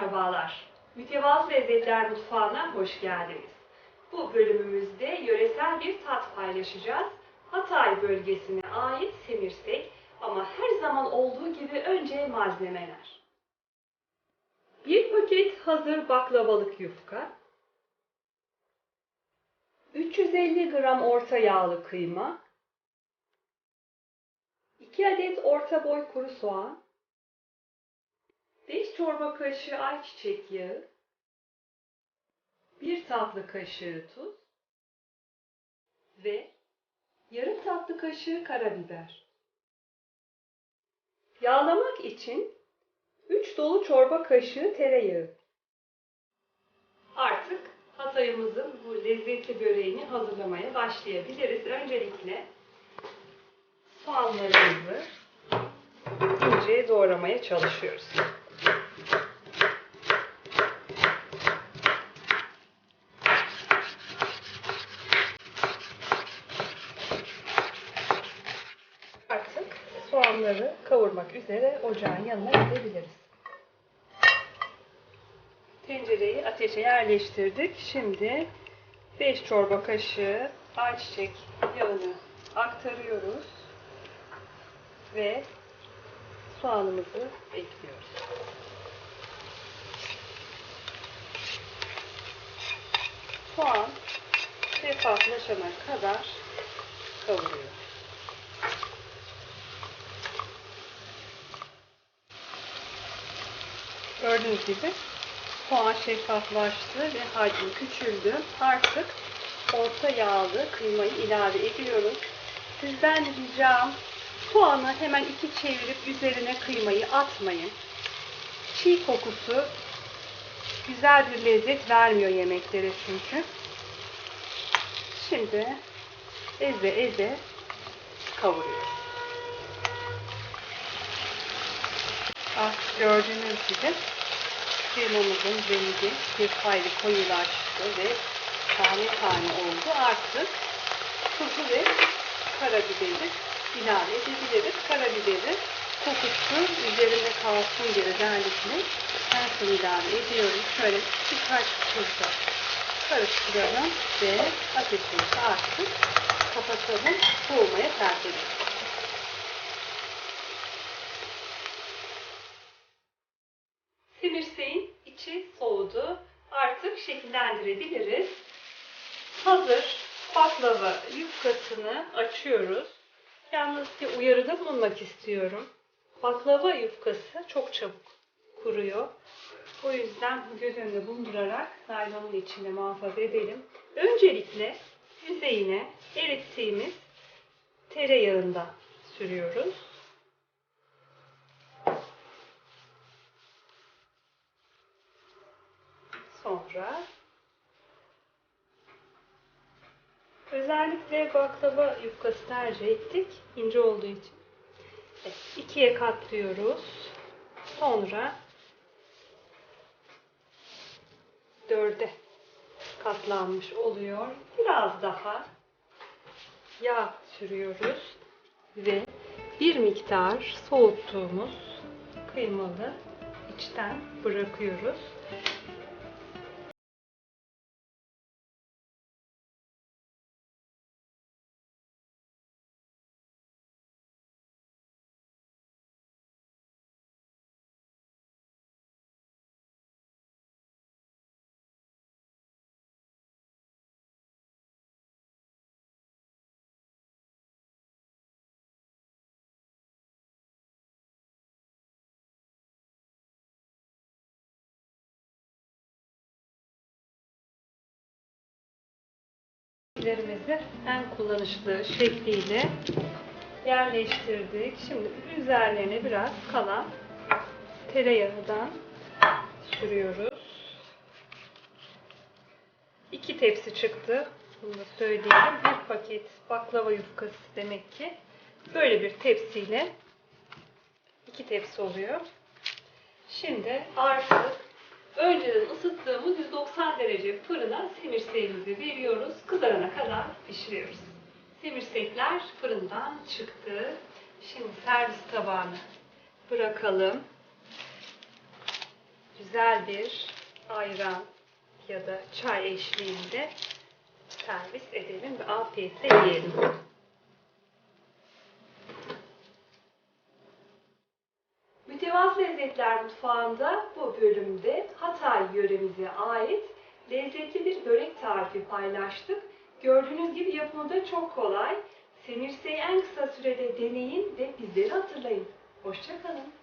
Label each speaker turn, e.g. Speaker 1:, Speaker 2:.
Speaker 1: Merhabalar. Mütevazı Lezzetler Mutfağı'na hoş geldiniz. Bu bölümümüzde yöresel bir tat paylaşacağız. Hatay bölgesine ait semirsek ama her zaman olduğu gibi önce malzemeler. Bir paket hazır baklavalık yufka, 350 gram orta yağlı kıyma, 2 adet orta boy kuru soğan, 5 çorba kaşığı ayçiçek yağı, 1 tatlı kaşığı tuz ve yarım tatlı kaşığı karabiber. Yağlamak için 3 dolu çorba kaşığı tereyağı. Artık Hatay'ımızın bu lezzetli böreğini hazırlamaya başlayabiliriz. Öncelikle soğanlarımızı ince doğramaya çalışıyoruz. Artık soğanları kavurmak üzere ocağın yanına gidebiliriz. Tencereyi ateşe yerleştirdik. Şimdi 5 çorba kaşığı ayçiçek yağını aktarıyoruz ve soğanımızı ekliyoruz. Soğan şeffaflaşana kadar kavuruyoruz. Gördüğünüz gibi soğan şeffaflaştı ve hacmi küçüldü. Artık orta yağlı kıymayı ilave ediyoruz. Sizden ricam soğanı hemen iki çevirip üzerine kıymayı atmayın. Çiğ kokusu güzel bir lezzet vermiyor yemeklere çünkü. Şimdi eze eze kavuruyoruz. Ah, gördüğünüz gibi kıymamızın rengi bir hayli koyulaştı ve tane tane oldu. Artık tuzu ve karabiberi ilave edebiliriz. Karabiberi kokusu üzerinde kalsın diye özellikle en son ilave ediyoruz. Şöyle birkaç turda karıştıralım ve ateşimizi artık kapatalım. Soğumaya terk edelim. Simirseğin içi soğudu. Artık şekillendirebiliriz. Hazır baklava yufkasını açıyoruz. Yalnız bir uyarıda bulunmak istiyorum. Baklava yufkası çok çabuk kuruyor. O yüzden göz önünde bulundurarak naylonun içinde muhafaza edelim. Öncelikle yüzeyine erittiğimiz tereyağında sürüyoruz. Sonra özellikle baklava yufkası tercih ettik. ince olduğu için. Evet, ikiye katlıyoruz. Sonra dörde katlanmış oluyor. Biraz daha yağ sürüyoruz ve bir miktar soğuttuğumuz kıymalı içten bırakıyoruz. Lerimizi en kullanışlı şekliyle yerleştirdik. Şimdi üzerlerine biraz kalan tereyağından sürüyoruz. İki tepsi çıktı. Bunu da söyleyelim. Bir paket baklava yufkası demek ki böyle bir tepsiyle iki tepsi oluyor. Şimdi artık önceden ısıttığımız 190 derece fırına semirseğimizi veriyoruz. Kızarana kadar pişiriyoruz. Semirsekler fırından çıktı. Şimdi servis tabağına bırakalım. güzel bir ayran ya da çay eşliğinde servis edelim ve afiyetle yiyelim. Mütevazı Lezzetler Mutfağı'nda bu bölümde Hatay yöremize ait lezzetli bir börek tarifi paylaştık. Gördüğünüz gibi yapımı da çok kolay. Semirse'yi en kısa sürede deneyin ve bizleri hatırlayın. Hoşçakalın.